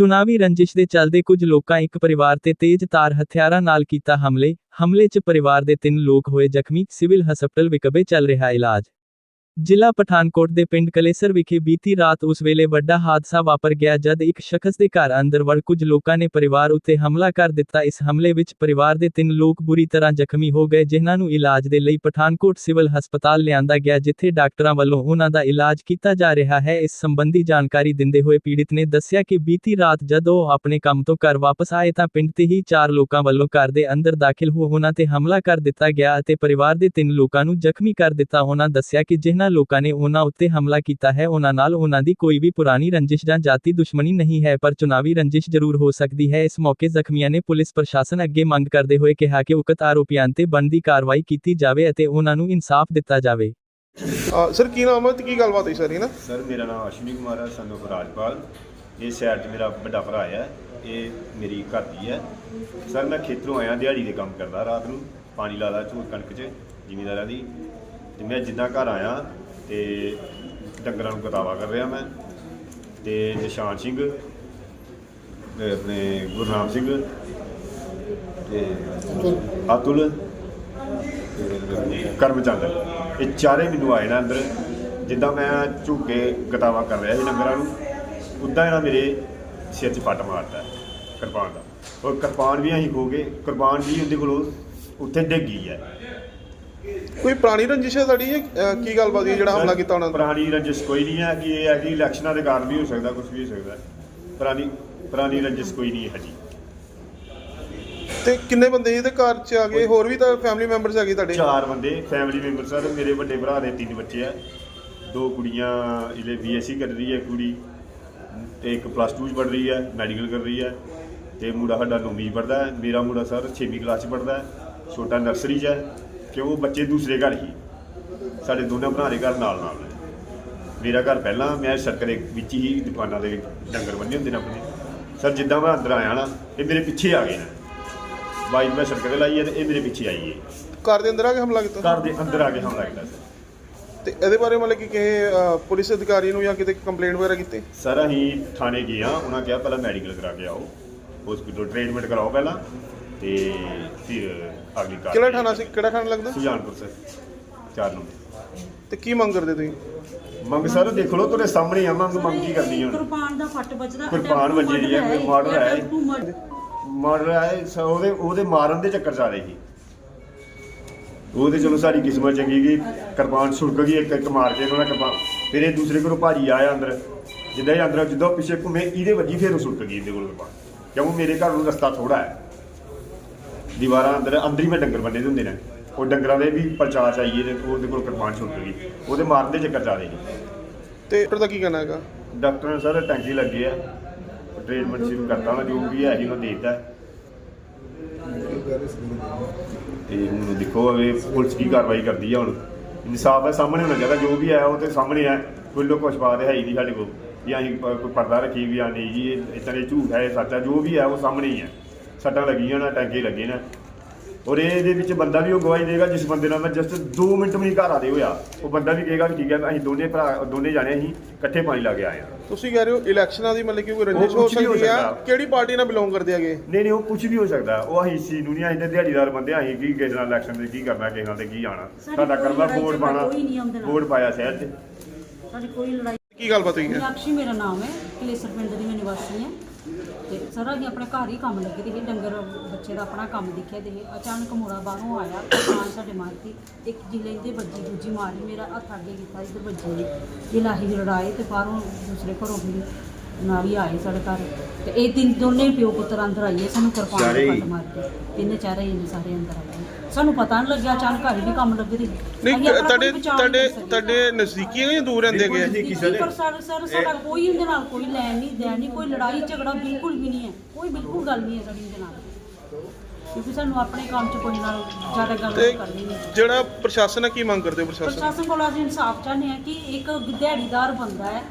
ਚੁਣਾਵੀ ਰੰਜਿਸ਼ ਦੇ ਚੱਲਦੇ ਕੁਝ ਲੋਕਾਂ ਇੱਕ ਪਰਿਵਾਰ ਤੇ ਤੇਜ਼ ਤਾਰ ਹਥਿਆਰਾਂ ਨਾਲ ਕੀਤਾ ਹਮਲੇ ਹਮਲੇ 'ਚ ਪਰਿਵਾਰ ਦੇ ਤਿੰਨ ਲੋਕ ਹੋਏ ਜ਼ਖਮੀ, ਸਿਵਲ ਹਸਪਤਾਲ ਵਿਕਬੇ ਚੱਲ ਰਿਹਾ ਇਲਾਜ। ਜ਼ਿਲ੍ਹਾ ਪਠਾਨਕੋਟ ਦੇ ਪਿੰਡ ਕਲੇਸਰ ਵਿਖੇ ਬੀਤੀ ਰਾਤ ਉਸ ਵੇਲੇ ਵੱਡਾ ਹਾਦਸਾ ਵਾਪਰ ਗਿਆ ਜਦ ਇੱਕ ਸ਼ਖਸ ਦੇ ਘਰ ਅੰਦਰ ਵੜ ਕੁਝ ਲੋਕਾਂ ਨੇ ਪਰਿਵਾਰ ਉੱਤੇ ਹਮਲਾ ਕਰ ਦਿੱਤਾ। ਇਸ ਹਮਲੇ ਵਿੱਚ ਪਰਿਵਾਰ ਦੇ ਤਿੰਨ ਲੋਕ ਬੁਰੀ ਤਰ੍ਹਾਂ ਜ਼ਖਮੀ ਹੋ ਗਏ, ਜਿਨ੍ਹਾਂ ਨੂੰ ਇਲਾਜ ਦੇ ਲਈ ਪਠਾਨਕੋਟ ਸਿਵਲ ਹਸਪਤਾਲ ਲਿਆਂਦਾ ਗਿਆ, ਜਿੱਥੇ ਡਾਕਟਰਾਂ ਵੱਲੋਂ ਉਹਨਾਂ ਦਾ ਇਲਾਜ ਕੀਤਾ ਜਾ ਰਿਹਾ ਹੈ। ਇਸ ਸੰਬੰਧੀ ਜਾਣਕਾਰੀ ਦਿੰਦੇ ਹੋਏ ਪੀੜਿਤ ਨੇ ਦੱਸਿਆ ਕਿ ਬੀਤੀ ਰਾਤ ਜਦ ਉਹ ਆਪਣੇ ਕੰਮ ਤੋਂ ਘਰ ਵਾਪਸ ਆਏ ਤਾਂ ਪਿੰਡ ਤੇ ਹੀ ਚਾਰ ਲੋਕਾਂ ਵੱਲੋਂ ਘਰ ਦੇ ਅੰਦਰ ਦਾਖਲ ਹੋ ਉਹਨਾਂ ਤੇ ਹਮਲਾ ਕਰ ਦਿੱਤਾ ਗਿਆ ਅਤੇ ਪਰਿਵਾਰ ਦੇ ਤਿੰਨ ਲੋਕਾਂ ਨੂੰ ਜ਼ਖਮੀ ਕਰ ਦਿੱਤਾ। ਉਹਨਾਂ ਦੱਸਿਆ ਕਿ ਜਿਨ੍ਹਾਂ ਲੋਕਾਂ ਨੇ ਉਹਨਾਂ ਉੱਤੇ ਹਮਲਾ ਕੀਤਾ ਹੈ। ਉਹਨਾਂ ਨਾਲ ਉਹਨਾਂ ਦੀ ਕੋਈ ਵੀ ਪੁਰਾਣੀ ਰੰਜਿਸ਼ ਜਾਂ ਜਾਤੀ ਦੁਸ਼ਮਣੀ ਨਹੀਂ ਹੈ ਪਰ ਚੁਣਾਵੀ ਰੰਜਿਸ਼ ਜ਼ਰੂਰ ਹੋ ਸਕਦੀ ਹੈ। ਇਸ ਮੌਕੇ ਜ਼ਖਮੀਆਂ ਨੇ ਪੁਲਿਸ ਪ੍ਰਸ਼ਾਸਨ ਅੱਗੇ ਮੰਗ ਕਰਦੇ ਹੋਏ ਕਿਹਾ ਕਿ ਉਕਤ ਆਰੋਪੀਆਂ ਤੇ ਬਣਦੀ ਕਾਰਵਾਈ ਕੀਤੀ ਜਾਵੇ ਅਤੇ ਉਹਨਾਂ ਨੂੰ ਇਨਸਾਫ ਦਿੱਤਾ ਜਾਵੇ। ਸਰ ਕੀ ਨਾਮ ਹੈ ਤੇ ਕੀ ਗੱਲਬਾਤ ਹੋਈ ਸਾਰੀ ਨਾ? ਸਰ ਮੇਰਾ ਨਾਮ ਅਸ਼ਵਨੀ ਕੁਮਾਰ ਹੈ ਸਾਨੂੰ ਰਾਜਪਾਲ। ਇਹ ਸ਼ਹਿਰ 'ਚ ਮੇਰਾ ਵੱਡਾ ਭਰਾ ਹੈ। ਇਹ ਮੇਰੀ ਘਰ ਦੀ ਹੈ। ਸਰ ਮੈਂ ਖੇਤਰੋਂ ਆਇਆ ਦਿਹਾੜੀ ਦੇ ਕੰਮ ਕਰਦਾ ਰਾਤ ਨੂੰ ਪਾਣੀ ਲਾਦਾ ਝੂਠ ਕਣਕ 'ਚ ਜ਼ਿਮੀਂਦਾਰਾਂ ਦੀ। ਤੇ ਮੈਂ ਜਿੱਦਾਂ ਘਰ ਆਇਆ ਤੇ ਡੰਗਰਾਂ ਨੂੰ ਕਤਾਵਾ ਕਰ ਰਿਹਾ ਮੈਂ ਤੇ ਨਿਸ਼ਾਨ ਸਿੰਘ, ਤੇ ਆਪਣੇ ਗੁਰਨਾਮ ਸਿੰਘ ਤੇ ਅਤੁਲ ਤੇ ਕਰਮਚੰਦ। ਇਹ ਚਾਰੇ ਮੈਨੂੰ ਆਏ ਨਾ ਅੰਦਰ, ਜਿੱਦਾਂ ਮੈਂ ਝੁੱਕ ਕੇ ਗਤਾਵਾ ਕਰ ਰਿਹਾ ਸੀ ਡੰਗਰਾਂ ਨੂੰ, ਉਦਾਂ ਇਹਨਾਂ ਮੇਰੇ ਸਿਰ 'ਚ ਫੱਟ ਮਾਰਦਾ ਕਿਰਪਾਨ ਦਾ। ਉਹ ਕਿਰਪਾਨ ਵੀ ਅਸੀਂ ਖੋ ਗਏ ਕਿਰਪਾਨ ਵੀ ਉਹਦੇ ਕੋਲੋਂ ਉੱਥੇ ਡਿੱਗ ਗਈ ਹੈ। ਕੋਈ ਪੁਰਾਣੀ ਰੰਜਿਸ਼ ਹੈ ਤੁਹਾਡੀ ਜਾਂ, ਅ, ਕੀ ਗੱਲਬਾਤ ਹੈ ਜਿਹੜਾ ਹਮਲਾ ਕੀਤਾ ਉਹਨਾਂ ਨੇ? ਪੁਰਾਣੀ ਰੰਜਿਸ਼ ਕੋਈ ਨਹੀਂ ਹੈ ਕਿ ਇਹ ਹੈ ਕਿ ਇਲੈਕਸ਼ਨਾਂ ਦੇ ਕਾਰਨ ਵੀ ਹੋ ਸਕਦਾ ਕੁਝ ਵੀ ਹੋ ਸਕਦਾ ਪੁਰਾਣੀ ਪੁਰਾਣੀ ਰੰਜਿਸ਼ ਕੋਈ ਨਹੀਂ ਹੈ ਜੀ ਤੇ ਕਿੰਨੇ ਬੰਦੇ ਇਹਦੇ ਘਰ ਚ ਆ ਗਏ? ਹੋਰ ਵੀ ਤਾਂ ਫੈਮਿਲੀ ਮੈਂਬਰਸ ਹੈਗੇ ਤੁਹਾਡੇ? ਚਾਰ ਬੰਦੇ ਫੈਮਿਲੀ ਮੈਂਬਰ ਸਰ ਮੇਰੇ ਵੱਡੇ ਭਰਾ ਦੇ ਤਿੰਨ ਬੱਚੇ ਆ। ਦੋ ਕੁੜੀਆਂ ਇਹਦੇ ਬੀਐਸਸੀ ਕਰ ਰਹੀ ਹੈ ਕੁੜੀ ਤੇ ਇੱਕ ਪਲੱਸ 2 ਚ ਪੜ ਰਹੀ ਹੈ ਮੈਡੀਕਲ ਕਰ ਰਹੀ ਹੈ ਤੇ ਮੁੰਡਾ ਸਾਡਾ ਨੌਵੀਂ ਪੜਦਾ ਹੈ। ਮੇਰਾ ਮੁੰਡਾ ਸਰ 6ਵੀਂ ਕਲਾਸ ਚ ਪੜਦਾ ਹੈ। ਛੋਟਾ ਨਰਸਰੀ ਚ ਹੈ। ਕਿ ਉਹ ਬੱਚੇ ਦੂਸਰੇ ਘਰ ਹੀ। ਸਾਡੇ ਦੋਨਾਂ ਭਰਾ ਦੇ ਘਰ ਨਾਲ ਨਾਲ ਨੇ। ਮੇਰਾ ਘਰ ਪਹਿਲਾਂ ਮੈਂ ਸੜਕ ਦੇ ਵਿੱਚ ਹੀ ਦੁਕਾਨਾਂ ਦੇ ਡੰਗਰ ਬੰਨੇ ਹੁੰਦੇ ਨੇ ਆਪਣੇ। ਸਰ ਜਿੱਦਾਂ ਮੈਂ ਅੰਦਰ ਆਇਆ ਨਾ ਇਹ ਮੇਰੇ ਪਿੱਛੇ ਆ ਗਏ ਨੇ। ਬਾਈਕ ਮੈਂ ਸੜਕ ਤੇ ਲਾਈ ਹੈ ਤੇ ਇਹ ਮੇਰੇ ਪਿੱਛੇ ਆਈ ਹੈ। ਘਰ ਦੇ ਅੰਦਰ ਆ ਕੇ ਹਮਲਾ ਕੀਤਾ? ਘਰ ਦੇ ਅੰਦਰ ਆ ਕੇ ਹਮਲਾ ਕੀਤਾ ਸਰ। ਤੇ ਇਹਦੇ ਬਾਰੇ ਮਤਲਬ ਕਿ ਕਿਸੇ ਪੁਲਿਸ ਅਧਿਕਾਰੀ ਨੂੰ ਜਾਂ ਕਿਤੇ ਕੰਪਲੇਂਟ ਵਗੈਰਾ ਕੀਤੀ? ਸਰ ਅਸੀਂ ਥਾਣੇ ਗਏ ਆ ਉਹਨਾਂ ਕਿਹਾ ਪਹਿਲਾਂ ਮੈਡੀਕਲ ਕਰਾ ਕੇ ਆਓ। ਹਸਪੀਟਲ ਟ੍ਰੀਟਮੈਂਟ ਕਰਾਓ ਪਹਿਲਾਂ। ਤੇ ਫਿਰ ਅਗਲੀ ਕਾਰ ਕਿਹੜਾ ਥਾਣਾ ਸੀ? ਕਿਹੜਾ ਥਾਣਾ ਲੱਗਦਾ? ਸੁਜਾਨਪੁਰ ਸਰ ਚਾਰ ਨੂੰ ਤੇ ਕੀ ਮੰਗ ਕਰਦੇ ਤੁਸੀਂ? ਮੰਗ ਸਰ ਦੇਖ ਲਓ ਤੁਹਾਡੇ ਸਾਹਮਣੇ ਆ ਮੰਗ ਮੰਗ ਕੀ ਕਰਨੀ ਹੁਣ? ਕੁਰਬਾਨ ਦਾ ਫੱਟ ਵੱਜਦਾ ਕਿਰਪਾਨ ਵੱਜੀ ਦੀ ਹੈ, ਕੋਈ ਮਰਡਰ ਹੈ। ਰਿਹਾ ਹੈ ਸ- ਉਹਦੇ ਉਹਦੇ ਮਾਰਨ ਦੇ ਚੱਕਰ ਚ ਆ ਰਹੀ ਸੀ ਉਹਦੇ ਚਲੋ ਸਾਡੀ ਕਿਸਮਤ ਚੰਗੀ ਗਈ ਕਿਰਪਾਨ ਛੁੜਕ ਗਈ ਇੱਕ ਇੱਕ ਮਾਰ ਕੇ ਉਹਨਾਂ ਕਿਰਪਾਨ। ਫਿਰ ਇਹ ਦੂਸਰੇ ਕੋਲੋਂ ਭਾਜੀ ਆਇਆ ਅੰਦਰ। ਜਿੱਦਾਂ ਹੀ ਅੰਦਰ ਜਿੱਦਾਂ ਪਿੱਛੇ ਘੁੰਮੇ ਇਹਦੇ ਵੱਜੀ ਫਿਰ ਉਹ ਛੁੜਕ ਗਈ ਇਹਦੇ ਕੋਲ ਕਿਰਪਾਨ। ਕਿਉਂਕਿ ਮੇਰੇ ਘਰ ਨੂੰ ਰਸਤਾ ਥੋੜਾ ਹੈ। ਦੀਵਾਰਾਂ ਅੰਦਰ ਅੰਦਰ ਹੀ ਮੈਂ ਡੰਗਰ ਬੰਨੇ ਦੇ ਹੁੰਦੇ ਨੇ। ਉਹ ਡੰਗਰਾਂ ਦੇ ਵੀ ਪਰਚਾਚ ਆਈਏ ਤੇ ਉਹਦੇ ਕੋਲ ਕਿਰਪਾਨ ਛੁੜਕ ਗਈ। ਉਹਦੇ ਮਾਰਨ ਦੇ ਚੱਕਰ ਚ ਆ ਰਹੀ ਸੀ ਤੇ ਡਾਕਟਰ ਦਾ ਕੀ ਕਹਿਣਾ ਹੈਗਾ? ਡਾਕਟਰ ਨੇ ਸਰ ਟੈਂਕੀ ਲੱਗੇ ਆ। ਟ੍ਰੀਟਮੈਂਟ ਸ਼ੁਰੂ ਕਰਤਾ ਉਹਨਾਂ ਜੋ ਵੀ ਹੈ ਜੀ ਉਹਨਾਂ ਦੇ ਦਿੱਤਾ। ਤੇ ਹੁਣ ਦੇਖੋ ਅਵੇ ਪੁਲਿਸ ਕੀ ਕਾਰਵਾਈ ਕਰਦੀ ਆ ਹੁਣ। ਇਨਸਾਫ ਹੈ ਸਾਹਮਣੇ ਹੋਣਾ ਚਾਹੀਦਾ ਜੋ ਵੀ ਹੈ ਉਹ ਤੇ ਸਾਹਮਣੇ ਹੈ ਕੋਈ ਲੋਕ ਕੁਛ ਬਾਤ ਹੈ ਹੀ ਨਹੀਂ ਸਾਡੇ ਕੋਲ। ਵੀ ਅਸੀਂ ਕੋਈ ਪਰਦਾ ਰੱਖੀ ਵੀ ਆ ਨਹੀਂ ਜੀ ਇਹ ਇਤਨਾ ਝੂਠ ਹੈ ਸੱਚ ਹੈ ਜੋ ਵੀ ਹੈ ਉਹ ਸਾਹਮਣੇ ਹੀ ਹੈ ਸੱਟਾਂ ਲੱਗੀਆਂ ਨਾ ਟੈਂਕੇ ਲੱਗੇ ਨਾ ਔਰ ਇਹਦੇ ਵਿੱਚ ਬੰਦਾ ਵੀ ਉਹ ਗਵਾਹੀ ਦੇਗਾ ਜਿਸ ਬੰਦੇ ਨਾਲ ਮੈਂ ਜਸਟ 2 ਮਿੰਟ ਵੀ ਘਰ ਆਦੇ ਹੋਇਆ। ਉਹ ਬੰਦਾ ਵੀ ਕਹੇਗਾ ਕਿ ਠੀਕ ਹੈ ਅਸੀਂ ਦੋਨੇ ਭਰਾ ਦੋਨੇ ਜਾਣੇ ਅਸੀਂ ਇਕੱਠੇ ਪਾਣੀ ਲਾ ਕੇ ਆਏ ਹਾਂ। ਤੁਸੀਂ ਕਹਿ ਰਹੇ ਹੋ ਇਲੈਕਸ਼ਨਾਂ ਦੀ ਮਤਲਬ ਕਿ ਕੋਈ ਰੰਜਿਸ਼ ਹੋ ਸਕਦੀ ਆ। ਕਿਹੜੀ ਪਾਰਟੀ ਨਾਲ ਬਿਲੋਂਗ ਕਰਦੇ ਹੈਗੇ? ਨਹੀਂ ਨਹੀਂ ਉਹ ਕੁਝ ਵੀ ਹੋ ਸਕਦਾ। ਉਹ ਅਸੀਂ ਸੀ ਨੂੰ ਨਹੀਂ ਅਸੀਂ ਤੇ ਦਿਹਾੜੀਦਾਰ ਬੰਦੇ ਅਸੀਂ ਕੀ ਕਿਸੇ ਨਾਲ ਇਲੈਕਸ਼ਨ ਦੇ ਕੀ ਕਰਨਾ ਕਿਸੇ ਨਾਲ ਤੇ ਕੀ ਆਣਾ ਸਾਡੀ ਲੜਾਈ ਵੋਟ ਪਾਣਾ। ਵੋਟ ਪਾਇਆ ਸ਼ਹਿਰ 'ਚ। ਸਾਡੀ ਕੋਈ ਲੜਾਈ ਕੀ ਗੱਲਬਾਤ ਹੋਈ ਹੈ? ਮੇਰਾ ਨਾਮ ਹੈ ਕਲੇਸਰ ਪਿੰਡ ਦੀ ਮੈਂ ਨਿਵਾਸੀ ਹਾਂ। ਤੇ ਸਰ ਅਸੀਂ ਆਪਣੇ ਘਰ ਹੀ ਕੰਮ ਲੱਗੇ ਤੇ ਡੰਗਰ ਬੱਚੇ ਦਾ ਆਪਣਾ ਕੰਮ ਦੇਖਿਆ ਤੇ ਅਚਾਨਕ ਮੋੜਾ ਬਾਹਰੋਂ ਆਇਆ। ਕਿਸਾਨ ਸਾਡੇ ਮਾਰਤੀ ਇੱਕ ਜਿਲੇ ਦੇ ਵੱਜੀ, ਦੂਜੀ ਮਾਰੀ ਮੇਰਾ ਹੱਥ ਅੱਗੇ ਕੀਤਾ, ਇਧਰ ਵੱਜੀ। ਇਹ ਲਾਹੀ ਦੀ ਤੇ ਬਾਹਰੋਂ ਦੂਸਰੇ ਘਰੋਂ ਵੀ ਨਾਲ ਹੀ ਆਏ ਸਾਡੇ ਘਰ। ਤੇ ਇਹ ਤਿੰਨ ਦੋਨੇ ਪਿਓ ਪੁੱਤਰ ਅੰਦਰ ਆਈਏ ਸਾਨੂੰ ਕਿਰਪਾਨ ਹੀ? ਫੱਟ ਮਾਰਦੇ ਤਿੰਨੇ ਚਾਰੇ ਹੀ ਨੇ ਸਾਰੇ ਅੰਦਰ ਆਏ। ਸਾਨੂੰ ਪਤਾ ਨਹੀਂ ਲੱਗਿਆ ਅਚਾਨਕ ਘਰ ਵੀ ਕੰਮ ਲੱਗੇ ਤੇ ਨਹੀਂ ਤੁਹਾਡੇ ਤੁਹਾਡੇ। ਤੁਹਾਡੇ ਨਜ਼ਦੀਕੀ ਜਾਂ ਦੂਰ ਰਹਿੰਦੇ। ਜੀ ਪਰ ਸਰ ਸਰ ਸਾਡਾ ਕੋਈ ਉਹਦੇ ਨਾਲ ਕੋਈ ਲੈਣ ਨਹੀਂ ਦੇਣ ਨਹੀਂ ਕੋਈ ਲੜਾਈ ਝਗੜਾ ਬਿਲਕੁਲ ਵੀ ਨਹੀਂ ਹੈ। ਕੋਈ ਬਿਲਕੁਲ ਗੱਲ ਨਹੀਂ ਹੈ ਸਾਡੀ ਉਹਦੇ ਨਾਲ। ਕਿਉਂਕਿ ਸਾਨੂੰ ਆਪਣੇ ਕੰਮ 'ਚ ਕੋਈ ਨਾਲ ਜ਼ਿਆਦਾ ਗੱਲ ਕਰਨੀ ਨਹੀਂ। ਜਿਹੜਾ ਪ੍ਰਸ਼ਾਸਨ ਹੈ ਕੀ ਮੰਗ ਕਰਦੇ ਹੋ ਪ੍ਰਸ਼ਾਸਨ? ਪ੍ਰਸ਼ਾਸਨ ਕੋਲ ਅਸੀਂ ਇਨਸਾਫ ਚਾਹੁੰਦੇ ਹਾਂ ਕਿ ਇੱਕ ਦਿਹਾੜੀਦਾਰ ਬੰਦਾ ਹੈ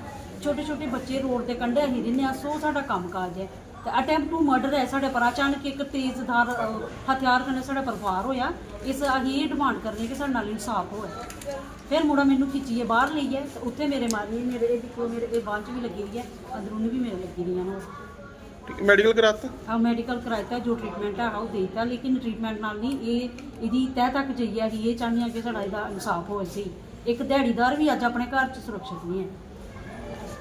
ਛੋਟੇ ਛੋਟੇ ਬੱਚੇ ਰੋਡ ਦੇ ਕੰਢੇ ਅਸੀਂ ਰਹਿੰਦੇ ਹਾਂ ਸੋ ਸਾਡਾ ਕੰਮਕਾਜ ਹੈ। ਤੇ ਅਟੈਂਪਟ ਟੂ ਮਰਡਰ ਹੈ ਸਾਡੇ ਪਰ ਅਚਾਨਕ ਇੱਕ ਤੇਜ਼ਧਾਰ ਅਹ, ਹਥਿਆਰ ਕਨੇ ਸਾਡੇ ਪਰ ਫਾਰ ਹੋਇਆ। ਇਸ ਅਸੀਂ ਇਹ ਡਿਮਾਂਡ ਕਰਨੀ ਕਿ ਸਾਡੇ ਨਾਲ ਇਨਸਾਫ ਹੋਵੇ ਫਿਰ ਮੁੰਡਾ ਮੈਨੂੰ ਖਿੱਚੀਏ ਬਾਹਰ ਲਈਏ ਤੇ ਉੱਥੇ ਮੇਰੇ ਮਾਰੀ ਮੇਰੇ ਇਹ ਦੇਖੋ ਮੇਰੇ ਇਹ ਬਾਂਹ 'ਚ ਵੀ ਲੱਗੀ ਹੋਈ ਹੈ ਅੰਦਰੂਨੀ ਵੀ ਮੇਰੇ ਲੱਗੀ ਹੋਈਆਂ ਨੇ। ਮੈਡੀਕਲ ਕਰਾਤਾ? ਆ ਮੈਡੀਕਲ ਕਰਾਇਆ ਜੋ ਟ੍ਰੀਟਮੈਂਟ ਆ ਉਹ ਦੇਤਾ ਲੇਕਿਨ ਟ੍ਰੀਟਮੈਂਟ ਨਾਲ ਨਹੀਂ ਇਹ ਇਹਦੀ ਤਹਿ ਤੱਕ ਜਾਈ ਆ ਕਿ ਇਹ ਚਾਹੁੰਦੇ ਆ ਕਿ ਸਾਡਾ ਇਹਦਾ ਇਨਸਾਫ ਹੋਵੇ ਸੀ ਇੱਕ ਦਿਹਾੜੀਦਾਰ ਵੀ ਅੱਜ ਆਪਣੇ ਘਰ 'ਚ ਸੁਰੱਖਿਅਤ ਨਹੀਂ ਹੈ।